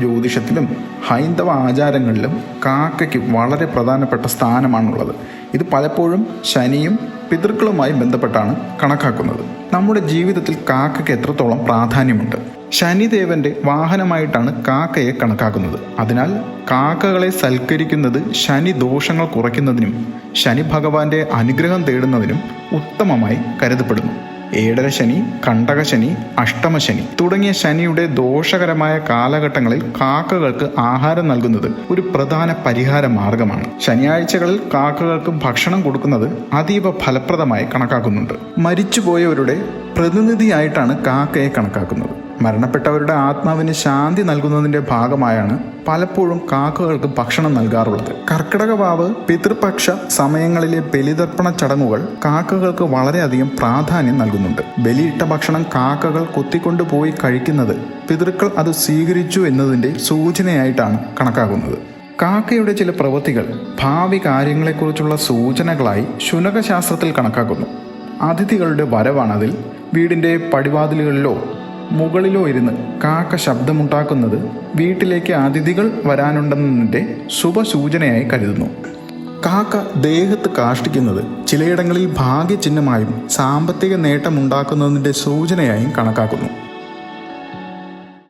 ജ്യോതിഷത്തിലും ഹൈന്ദവ ആചാരങ്ങളിലും കാക്കയ്ക്ക് വളരെ പ്രധാനപ്പെട്ട സ്ഥാനമാണുള്ളത്. ഇത് പലപ്പോഴും ശനിയും പിതൃക്കളുമായി ബന്ധപ്പെട്ടാണ് കണക്കാക്കുന്നത്. നമ്മുടെ ജീവിതത്തിൽ കാക്കയ്ക്ക് എത്രത്തോളം പ്രാധാന്യമുണ്ട്? ശനിദേവന്റെ വാഹനമായിട്ടാണ് കാക്കയെ കണക്കാക്കുന്നത്. അതിനാൽ കാക്കകളെ സൽക്കരിക്കുന്നത് ശനി ദോഷങ്ങൾ കുറയ്ക്കുന്നതിനും ശനി ഭഗവാന്റെ അനുഗ്രഹം തേടുന്നതിനും ഉത്തമമായി കരുതപ്പെടുന്നു. ഏഴര ശനി കണ്ടകശനി അഷ്ടമശനി തുടങ്ങിയ ശനിയുടെ ദോഷകരമായ കാലഘട്ടങ്ങളിൽ കാക്കകൾക്ക് ആഹാരം നൽകുന്നത് ഒരു പ്രധാന പരിഹാര മാർഗമാണ്. ശനിയാഴ്ചകളിൽ കാക്കകൾക്ക് ഭക്ഷണം കൊടുക്കുന്നത് അതീവ ഫലപ്രദമായി കണക്കാക്കുന്നുണ്ട്. മരിച്ചുപോയവരുടെ പ്രതിനിധിയായിട്ടാണ് കാക്കയെ കണക്കാക്കുന്നത്. മരണപ്പെട്ടവരുടെ ആത്മാവിന് ശാന്തി നൽകുന്നതിന്റെ ഭാഗമായാണ് പലപ്പോഴും കാക്കകൾക്ക് ഭക്ഷണം നൽകാറുള്ളത്. കർക്കിടക വാവ് പിതൃപക്ഷ സമയങ്ങളിലെ ബലിതർപ്പണ ചടങ്ങുകൾ കാക്കകൾക്ക് വളരെയധികം പ്രാധാന്യം നൽകുന്നുണ്ട്. ബലിയിട്ട ഭക്ഷണം കാക്കകൾ കൊത്തിക്കൊണ്ടുപോയി കഴിക്കുന്നത് പിതൃക്കൾ അത് സ്വീകരിച്ചു എന്നതിന്റെ സൂചനയായിട്ടാണ് കണക്കാക്കുന്നത്. കാക്കയുടെ ചില പ്രവൃത്തികൾ ഭാവി കാര്യങ്ങളെക്കുറിച്ചുള്ള സൂചനകളായി ശുനകശാസ്ത്രത്തിൽ കണക്കാക്കുന്നു. അതിഥികളുടെ വരവാണതിൽ വീടിന്റെ പടിവാതിലുകളിലോ മുകളിലോ ഇരുന്ന് കാക്ക ശബ്ദമുണ്ടാക്കുന്നത് വീട്ടിലേക്ക് അതിഥികൾ വരാനുണ്ടെന്നതിന്റെ ശുഭസൂചനയായി കരുതുന്നു. കാക്ക ദേഹത്ത് കാഷ്ടിക്കുന്നത് ചിലയിടങ്ങളിൽ ഭാഗ്യചിഹ്നമായും സാമ്പത്തിക നേട്ടമുണ്ടാക്കുന്നതിന്റെ സൂചനയായും കണക്കാക്കുന്നു.